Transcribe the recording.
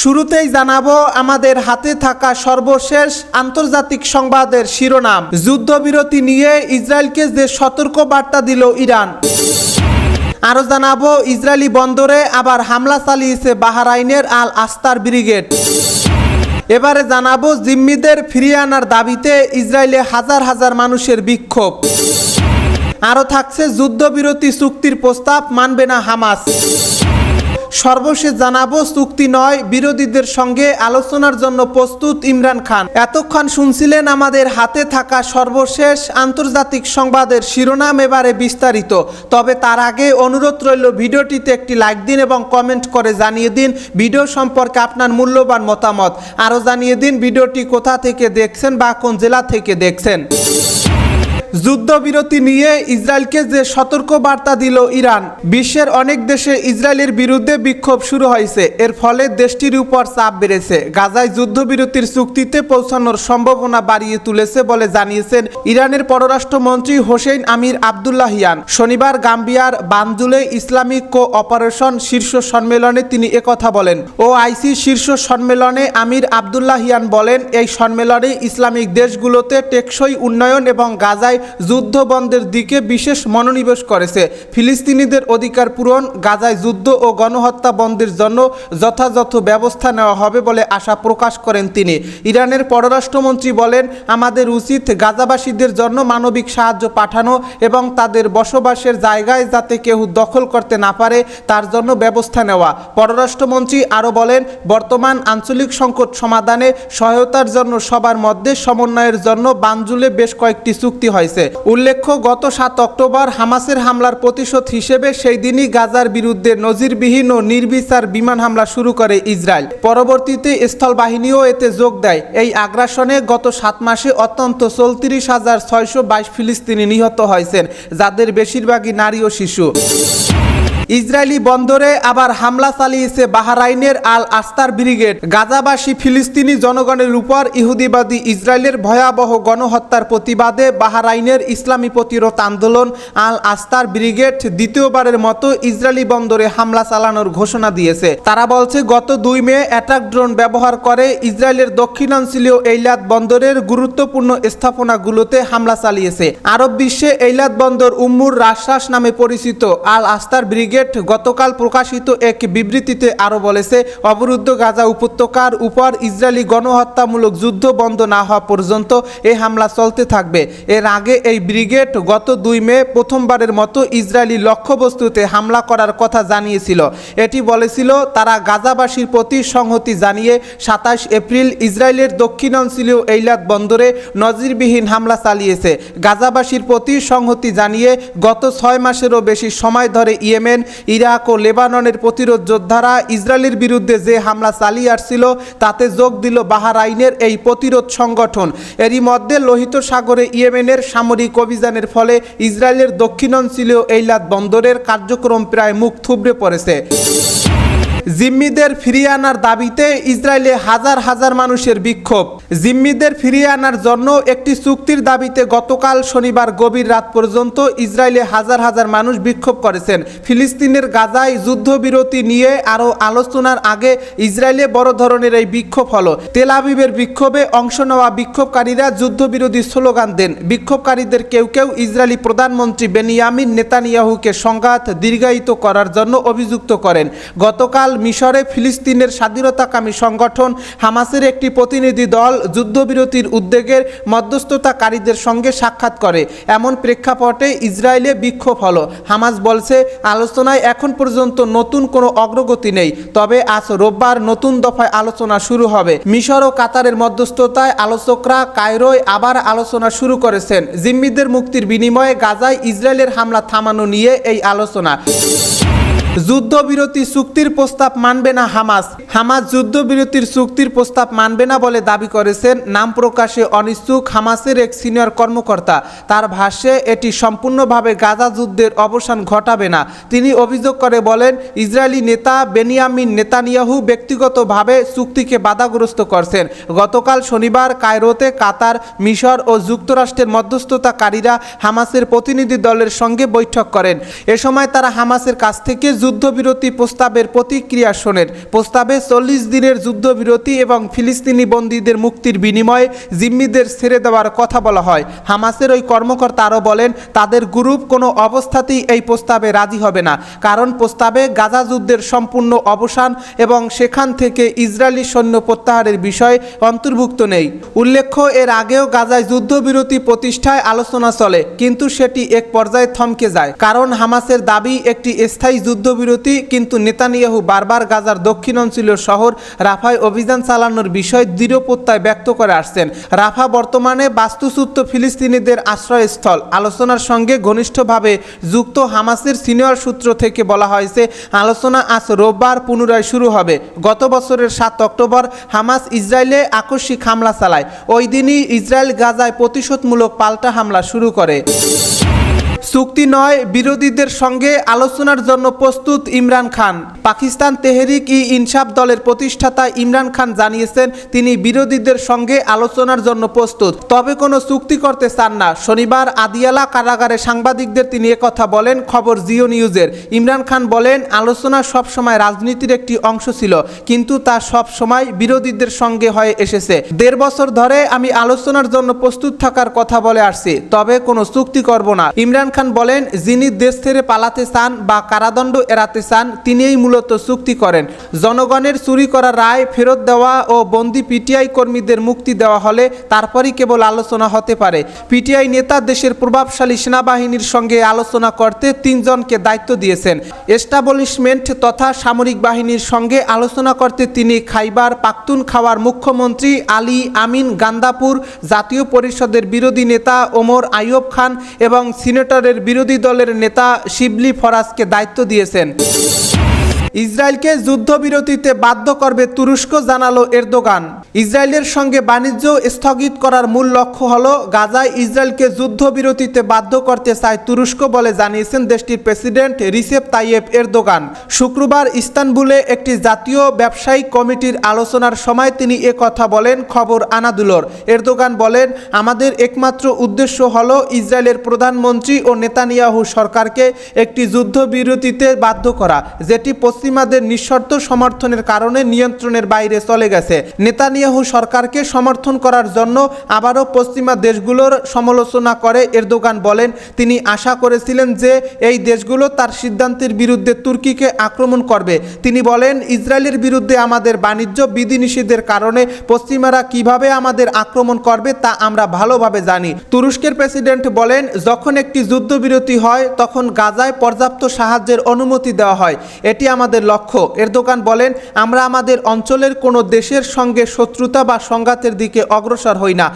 শুরুতেই জানাব, আমাদের হাতে থাকা সর্বশেষ আন্তর্জাতিক সংবাদের শিরোনাম। যুদ্ধবিরতি নিয়ে ইসরায়েলকে যে সতর্ক বার্তা দিল ইরান। আরও জানাব, ইসরায়েলি বন্দরে আবার হামলা চালিয়েছে বাহারাইনের আল আস্তার ব্রিগেড। এবারে জানাব, জিম্মিদের ফিরিয়ে আনার দাবিতে ইসরায়েলে হাজার হাজার মানুষের বিক্ষোভ। আরও থাকছে যুদ্ধবিরতি চুক্তির প্রস্তাব, মানবে না হামাস। সর্বশেষ জানাব, চুক্তি নয়, বিরোধীদের সঙ্গে আলোচনার জন্য প্রস্তুত ইমরান খান। এতক্ষণ শুনছিলেন আমাদের হাতে থাকা সর্বশেষ আন্তর্জাতিক সংবাদের শিরোনাম এবারে বিস্তারিত। তবে তার আগে অনুরোধ রইল, ভিডিওটিতে একটি লাইক দিন এবং কমেন্ট করে জানিয়ে দিন ভিডিও সম্পর্কে আপনার মূল্যবান মতামত। আরও জানিয়ে দিন ভিডিওটি কোথা থেকে দেখছেন বা কোন জেলা থেকে দেখছেন। যুদ্ধবিরতি নিয়ে ইসরায়েলকে যে সতর্ক বার্তা দিল ইরান, বিশ্বের অনেক দেশে ইসরায়েলের বিরুদ্ধে বিক্ষোভ শুরু হয়েছে। এর ফলে দেশটির উপর চাপ বেড়েছে। গাজায় যুদ্ধবিরতির চুক্তিতে পৌঁছানোর সম্ভাবনা বাড়িয়ে তুলেছে বলে জানিয়েছেন ইরানের পররাষ্ট্রমন্ত্রী হোসেন আমির আবদুল্লাহিয়ান শনিবার গাম্বিয়ার বানজুলে ইসলামিক কো অপারেশন শীর্ষ সম্মেলনে তিনি একথা বলেন। ও আইসি শীর্ষ সম্মেলনে আমির আবদুল্লাহিয়ান বলেন, এই সম্মেলনে ইসলামিক দেশগুলোতে টেকসই উন্নয়ন এবং গাজায় যুদ্ধ বন্ধের দিকে বিশেষ মনোনিবেশ করেছে। ফিলিস্তিনিদের অধিকার পূরণ, গাজায় যুদ্ধ ও গণহত্যা বন্ধের জন্য যথাযথ ব্যবস্থা নেওয়া হবে বলে আশা প্রকাশ করেন তিনি। ইরানের পররাষ্ট্রমন্ত্রী বলেন, আমাদের উচিত গাজাবাসীদের জন্য মানবিক সাহায্য পাঠানো এবং তাদের বসবাসের জায়গায় যাতে কেউ দখল করতে না পারে, তার জন্য ব্যবস্থা নেওয়া। পররাষ্ট্রমন্ত্রী আরও বলেন, বর্তমান আঞ্চলিক সংকট সমাধানে সহায়তার জন্য সবার মধ্যে সমন্বয়ের জন্য বানজুলে বেশ কয়েকটি চুক্তি হয়েছে। উল্লেখ্য, গত সাত অক্টোবর হামাসের হামলার প্রতিশোধ হিসেবে সেই দিনই গাজার বিরুদ্ধে নজিরবিহীন ও নির্বিচার বিমান হামলা শুরু করে ইসরায়েল। পরবর্তীতে স্থল বাহিনীও এতে যোগ দেয়। এই আগ্রাসনে গত সাত মাসে অত্যন্ত চৌত্রিশ হাজার ছয়শো বাইশ ফিলিস্তিনি নিহত হয়েছেন, যাদের বেশিরভাগই নারী ও শিশু। ইসরায়েলি বন্দরে আবার হামলা চালিয়েছে বাহারাইনের আল আস্তার ব্রিগেড। গাজাবাসী ফিলিস্তিনি জনগণের উপর ইহুদিবাদী ইসরায়েলের ভয়াবহ গণহত্যার প্রতিবাদে বাহারাইনের ইসলামী প্রতিরোধ আন্দোলন আল আস্তার ব্রিগেড দ্বিতীয়বারের মতো ইসরায়েলি বন্দরে হামলা চালানোর ঘোষণা দিয়েছে। তারা বলছে, গত দুই মে অ্যাটাক ড্রোন ব্যবহার করে ইসরায়েলের দক্ষিণাঞ্চলীয় এইলাদ বন্দরের গুরুত্বপূর্ণ স্থাপনাগুলোতে হামলা চালিয়েছে। আরব বিশ্বে এইলাদ বন্দর উম্মুর রাশ্বাস নামে পরিচিত আল আস্তার ব্রিগেড গতকাল প্রকাশিত এক বিবৃতিতে আরও বলেছে, অবরুদ্ধ গাজা উপত্যকার উপর ইসরায়েলি গণহত্যামূলক যুদ্ধ বন্ধ না হওয়া পর্যন্ত এই হামলা চলতে থাকবে। এর আগে এই ব্রিগেড গত দুই মে প্রথমবারের মতো ইসরায়েলি লক্ষ্যবস্তুতে হামলা করার কথা জানিয়েছিল। এটি বলেছিল, তারা গাজাবাসীর প্রতি সংহতি জানিয়ে সাতাশ এপ্রিল ইসরায়েলের দক্ষিণাঞ্চলীয় এইলাদ বন্দরে নজিরবিহীন হামলা চালিয়েছে। গাজাবাসীর প্রতি সংহতি জানিয়ে গত ছয় মাসেরও বেশি সময় ধরে ইয়েমেন ইরাক ও লেবাননের প্রতিরোধ যোদ্ধারা ইসরায়েলের বিরুদ্ধে যে হামলা চালিয়ে আসছিল, তাতে যোগ দিল বাহারাইনের এই প্রতিরোধ সংগঠন। এরই মধ্যে লোহিত সাগরে ইয়েমেনের সামরিক অভিযানের ফলে ইসরায়েলের দক্ষিণাঞ্চলীয় এইলাত বন্দরের কার্যক্রম প্রায় মুখ থুবড়ে পড়েছে। জিম্মিদের ফিরিয়ে আনার দাবিতে ইসরায়েলে হাজার হাজার মানুষের বিক্ষোভ। জিম্মিদের ফিরিয়ে আনার জন্য একটি চুক্তির দাবিতে গতকাল শনিবার গভীর রাত পর্যন্ত ইসরায়েলে হাজার হাজার মানুষ বিক্ষোভ করেছেন। ফিলিস্তিনের গাজায় যুদ্ধবিরতি নিয়ে আরও আলোচনার আগে ইসরায়েলে বড় ধরনের এই বিক্ষোভ হলো। তেল আবিবের বিক্ষোভে অংশ নেওয়া বিক্ষোভকারীরা যুদ্ধবিরোধী স্লোগান দেন। বিক্ষোভকারীদের কেউ কেউ ইসরায়েলি প্রধানমন্ত্রী বেনিয়ামিন নেতানিয়াহুকে সংঘাত দীর্ঘায়িত করার জন্য অভিযুক্ত করেন। গতকাল মিশরে ফিলিস্তিনের স্বাধীনতাকামী সংগঠন হামাসের একটি প্রতিনিধি দল যুদ্ধবিরতির উদ্যোগের মধ্যস্থতাকারীদের সঙ্গে সাক্ষাৎ করে। এমন প্রেক্ষাপটে ইসরায়েলে বিক্ষোভ হলো। হামাস বলছে, আলোচনায় এখন পর্যন্ত নতুন কোনো অগ্রগতি নেই। তবে আজ রোববার নতুন দফায় আলোচনা শুরু হবে। মিশর ও কাতারের মধ্যস্থতায় আলোচকরা কায়রোয় আবার আলোচনা শুরু করেছেন। জিম্মিদের মুক্তির বিনিময়ে গাজায় ইসরায়েলের হামলা থামানো নিয়ে এই আলোচনা। যুদ্ধবিরতি চুক্তির প্রস্তাব মানবে না হামাস। হামাস যুদ্ধবিরতির চুক্তির প্রস্তাব মানবে না বলে দাবি করেছেন নাম প্রকাশে অনিচ্ছুক হামাসের এক সিনিয়র কর্মকর্তা। তার ভাষ্যে, এটি সম্পূর্ণভাবে গাজা যুদ্ধের অবসান ঘটাবে না। তিনি অভিযোগ করে বলেন, ইসরায়েলি নেতা বেনিয়ামিন নেতানিয়াহু ব্যক্তিগতভাবে চুক্তিকে বাধাগ্রস্ত করছেন। গতকাল শনিবার কায়রোতে কাতার, মিশর ও যুক্তরাষ্ট্রের মধ্যস্থতাকারীরা হামাসের প্রতিনিধি দলের সঙ্গে বৈঠক করেন। এ সময় তারা হামাসের কাছ থেকে যুদ্ধবিরতি প্রস্তাবের প্রতিক্রিয়া শোনেন। প্রস্তাবে চল্লিশ দিনের যুদ্ধবিরতি এবং ফিলিস্তিনি বন্দীদের মুক্তির বিনিময়ে জিম্মিদের ছেড়ে দেওয়ার কথা বলা হয়। হামাসের ওই কর্মকর্তা আরও বলেন, তাদের গ্রুপ কোনো অবস্থাতেই এই প্রস্তাবে রাজি হবে না। কারণ প্রস্তাবে গাজা যুদ্ধের সম্পূর্ণ অবসান এবং সেখান থেকে ইসরায়েলি সৈন্য প্রত্যাহারের বিষয় অন্তর্ভুক্ত নেই। উল্লেখ্য, এর আগেও গাজায় যুদ্ধবিরতি প্রতিষ্ঠায় আলোচনা চলে, কিন্তু সেটি এক পর্যায়ে থমকে যায়। কারণ হামাসের দাবি, একটি স্থায়ী যুদ্ধবিরতি, কিন্তু নেতানিয়াহু বারবার গাজার দক্ষিণ অঞ্চলীয় শহর রাফায় অভিযান চালানোর বিষয়ে দৃঢ় প্রত্যয় ব্যক্ত করে আসছেন। রাফা বর্তমানে বাস্তুচ্যুত ফিলিস্তিনিদের আশ্রয়স্থল। আলোচনার সঙ্গে ঘনিষ্ঠভাবে যুক্ত হামাসের সিনিয়র সূত্র থেকে বলা হয়েছে, আলোচনা আজ রোববার পুনরায় শুরু হবে। গত বছরের সাত অক্টোবর হামাস ইসরায়েলে আকস্মিক হামলা চালায়। ওই দিনই ইসরায়েল গাজায় প্রতিশোধমূলক পাল্টা হামলা শুরু করে। চুক্তি নয়, বিরোধীদের সঙ্গে আলোচনার জন্য প্রস্তুত ইমরান খান। পাকিস্তান তেহরিক ই ইনসাফ দলের প্রতিষ্ঠাতা ইমরান খান জানিয়েছেন, তিনি বিরোধীদের সঙ্গে আলোচনার জন্য প্রস্তুত। তবে কোনো চুক্তি করতে চান না। শনিবার আদিয়ালা কারাগারে সাংবাদিকদের তিনি কথা বলেন, খবর জিও নিউজের। ইমরান খান বলেন, আলোচনা সবসময় রাজনীতির একটি অংশ ছিল, কিন্তু তা সব সময় বিরোধীদের সঙ্গে হয়ে এসেছে। দেড় বছর ধরে আমি আলোচনার জন্য প্রস্তুত থাকার কথা বলে আসছি, তবে কোনো চুক্তি করব না। ইমরান খান বলেন, যিনি দেশ ছেড়ে পালাতে চান বা কারাদণ্ড এড়াতে চান, তিনিই মূলত চুক্তি করেন। জনগণের চুরি করা রায় ফেরত দেওয়া ও বন্দি পিটিআই কর্মীদের মুক্তি দেওয়া হলে তারপরই কেবল আলোচনা হতে পারে। পিটিআই নেতা দেশের প্রভাবশালী সেনাবাহিনীর সঙ্গে আলোচনা করতে তিনজনকে দায়িত্ব দিয়েছেন। এস্টাবলিশমেন্ট তথা সামরিক বাহিনীর সঙ্গে আলোচনা করতে তিনি খাইবার, পাখতুন খাওয়ার মুখ্যমন্ত্রী আলী আমিন গান্দাপুর জাতীয় পরিষদের বিরোধী নেতা ওমর আইয়ুব খান এবং সিনেটরের বিরোধী দলের নেতা শিবলি ফরাজকে দায়িত্ব দিয়েছেন। ইসরায়েলকে যুদ্ধবিরতিতে বাধ্য করবে তুরস্ক, জানালো এরদোগান। ইসরায়েলের সঙ্গে বাণিজ্য স্থগিত করার মূল লক্ষ্য হল গাজায় ইসরায়েলকে যুদ্ধবিরতিতে বাধ্য করতে চায় তুরস্ক বলে জানিয়েছেন দেশটির প্রেসিডেন্ট রিসেপ তাইয়েব এরদোগান। শুক্রবার ইস্তানবুলে একটি জাতীয় ব্যবসায়িক কমিটির আলোচনার সময় তিনি এ কথা বলেন খবর আনাদুলোর। এরদোগান বলেন, আমাদের একমাত্র উদ্দেশ্য হলো ইসরায়েলের প্রধানমন্ত্রী ও নেতানিয়াহু সরকারকে একটি যুদ্ধবিরতিতে বাধ্য করা, যেটি পশ্চিমাদের নিঃশর্ত সমর্থনের কারণে নিয়ন্ত্রণের বাইরে চলে গেছে। নেতানিয়াহু সরকারকে সমর্থন করার জন্য আবারও পশ্চিমা দেশগুলোর সমালোচনা করে এরদোগান বলেন, তিনি আশা করেছিলেন যে এই দেশগুলো তার সিদ্ধান্তের বিরুদ্ধে তুর্কিকে আক্রমণ করবে। তিনি বলেন, ইসরায়েলের বিরুদ্ধে আমাদের বাণিজ্য বিধিনিষেধের কারণে পশ্চিমারা কীভাবে আমাদের আক্রমণ করবে তা আমরা ভালোভাবে জানি। তুরস্কের প্রেসিডেন্ট বলেন, যখন একটি যুদ্ধবিরতি হয়, তখন গাজায় পর্যাপ্ত সাহায্যের অনুমতি দেওয়া হয়। এটি আমাদের লক্ষ্য। এরদোকান বলেন, আমরা আমাদের অঞ্চলের কোনো দেশের সঙ্গে শত্রুতা বা সংঘাতের দিকে অগ্রসর হই না।